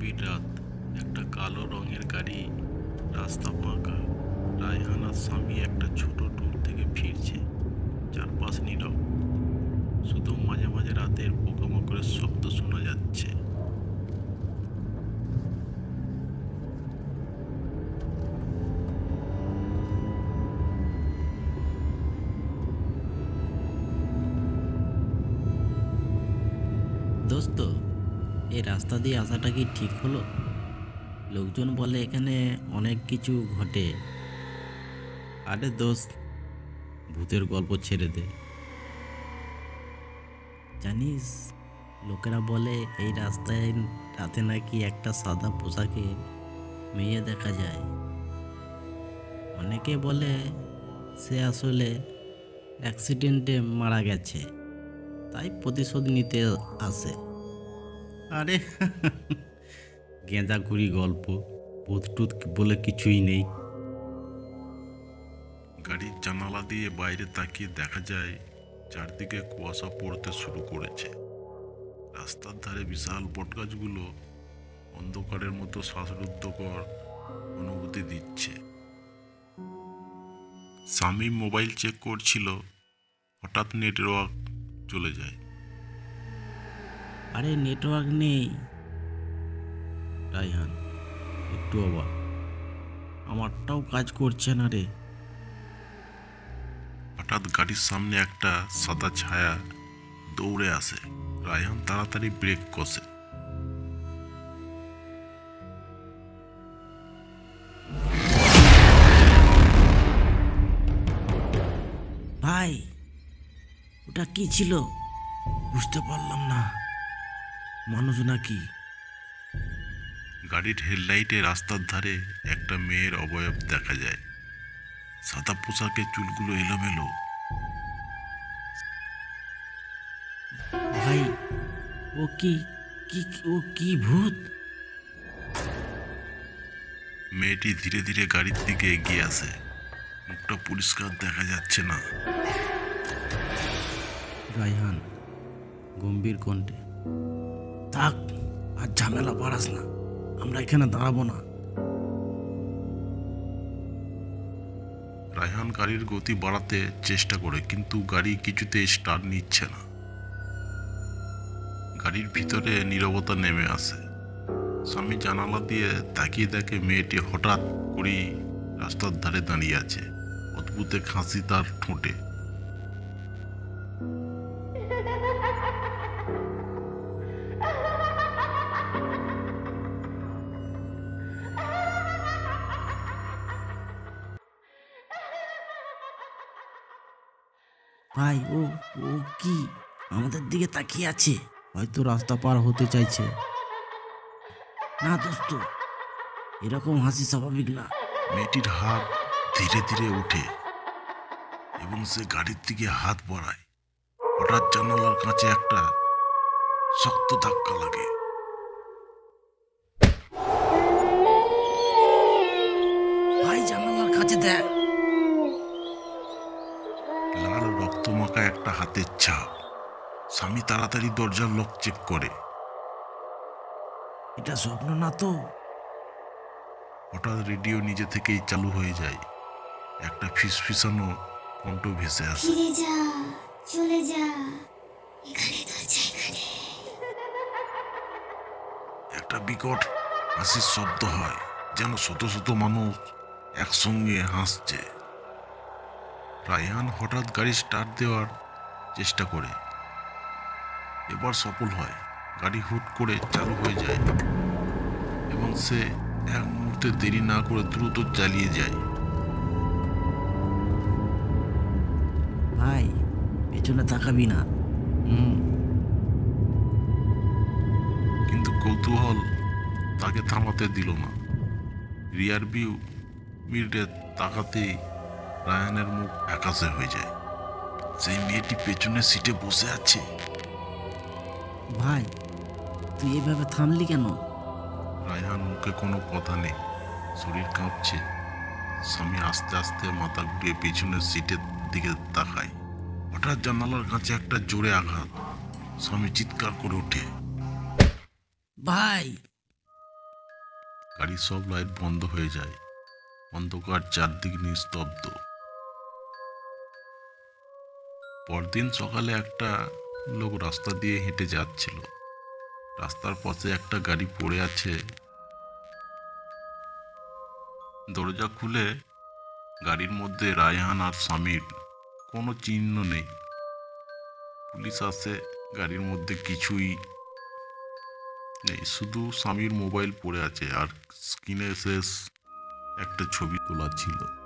গভীর রাত একটা কালো রঙের গাড়ি, রাস্তা ফাঁকা। রায়হানার স্বামী একটা ছোট ট্যুর থেকে ফিরছে, চারপাশ নীরব। শুধু মাঝে মাঝে রাতের পোকামাকড়ের শব্দ শোনা যাচ্ছে। দোস্ত এই রাস্তা দিয়ে আসাটা কি ঠিক হলো? লোকজন বলে এখানে অনেক কিছু ঘটে। আরে দোস্ত, ভূতের গল্প ছেড়ে দে। জানিস, লোকেরা বলে এই রাস্তায় রাতে নাকি একটা সাদা পোশাকে মেয়ে দেখা যায়। অনেকে বলে সে আসলে অ্যাক্সিডেন্টে মারা গেছে, তাই প্রতিশোধ নিতে আসে। আরে। গেঁদাঘুরি গল্প ভূত টুত বলে কিছুই নেই। গাড়ির জানালা দিয়ে বাইরে তাকিয়ে দেখা যায়, চারদিকে কুয়াশা পড়তে শুরু করেছে। রাস্তার ধারে বিশাল বটগাছগুলো অন্ধকারের মতো শ্বাসরুদ্ধকর অনুভূতি দিচ্ছে। স্বামী মোবাইল চেক করছিল, হঠাৎ নেটওয়ার্ক চলে যায়। আরে নেটওয়ার্ক নেই। রাইহান একটু অবাক। আমারটাও কাজ করছে না রে। হঠাৎ গাড়ির সামনে একটা সাদা ছায়া দৌড়ে আসে। রায়হান তাড়াতাড়ি ব্রেক কষে। ভাই ওটা কি ছিল? বুঝতে পারলাম না। মানুষ নাকি গাড়ির হেডলাইটে রাস্তার ধারে একটা মেয়ের অবয়ব দেখা যায়। সাদা পোশাকে চুলগুলো এলোমেলো। ভাই ও কি কি ও কি ভূত? মেয়েটি ধীরে ধীরে গাড়ির দিকে এগিয়ে আসে। মুখটা পরিষ্কার দেখা যাচ্ছে না। রায়হান গম্ভীর কণ্ঠে। থাক, আর ঝামেলা বাড়াস না। আমরা এখানে দাঁড়াবো না। রায়হান গাড়ির গতি বাড়াতে চেষ্টা করে, কিন্তু গাড়ি কিছুতে স্টার্ট নিচ্ছে না। গাড়ির ভিতরে নীরবতা নেমে আসে। স্বামী জানালা দিয়ে তাকিয়ে দেখে মেয়েটি হঠাৎ করেই রাস্তার ধারে দাঁড়িয়ে আছে। অদ্ভুত হাসি তার ঠোঁটে। ভাই ও ও কি? আমাদের দিকে তাকিয়ে আছে। হয়তো রাস্তা পার হতে চাইছে। না দোস্ত এরকম হাসি স্বাভাবিক না। মেয়েটির হাত ধীরে ধীরে ওঠে এবং সে গাড়ির দিকে হাত বাড়ায়। হঠাৎ জানালার কাছে একটা শক্ত ধাক্কা লাগে। ভাই জানালার কাছে দেখ। রক্তমাখা একটা হাতের ছাপ। স্বামী তাড়াতাড়ি দরজার লক চেক করে। এটা স্বপ্ন না তো? হঠাৎ রেডিও নিজে থেকেই চালু হয়ে যায়। একটা ফিসফিসানো কণ্ঠ ভেসে আসে। ফিরে যা চলে যা। এখানে। একটা বিকট হাসির শব্দ হয় যেন শত শত মানুষ একসঙ্গে হাসছে। রায়হান হঠাৎ গাড়ি স্টার্ট দেওয়ার চেষ্টা করে। এবার সফল হয়। গাড়ি হুট করে চালু হয়ে যায় এবং সে এক মুহূর্তে দেরি না করে দ্রুত চালিয়ে যায়। ভাই পেছনে তাকাবি না। হুম। কিন্তু কৌতূহল তাকে থামাতে দিল না। রিয়ার ভিউ মিররে তাকাতেই রায়ানের মুখ ফ্যাকাশে হয়ে যায়। সেই মেয়েটি পেছনের সিটে বসে আছে। ভাই তুই এভাবে থামলি কেন? রায়হান মুখে কোনো কথা নেই। শরীর কাঁপছে। স্বামী আস্তে আস্তে মাথা ঘুরিয়ে পেছনের সিটের দিকে তাকায়। হঠাৎ জানালার কাছে একটা জোরে আঘাত। স্বামী চিৎকার করে ওঠে। ভাই! গাড়ির সব লাইট বন্ধ হয়ে যায়। অন্ধকার চারদিক নিস্তব্ধ। পরদিন সকালে একটা লোক রাস্তা দিয়ে হেঁটে যাচ্ছিল। রাস্তার পাশে একটা গাড়ি পড়ে আছে। দরজা খুলে গাড়ির মধ্যে রায়হান আর স্বামীর কোনো চিহ্ন নেই। পুলিশ আসে, গাড়ির মধ্যে কিছুই নেই। শুধু স্বামীর মোবাইল পড়ে আছে আর স্ক্রিনে শেষ একটা ছবি তোলা ছিল।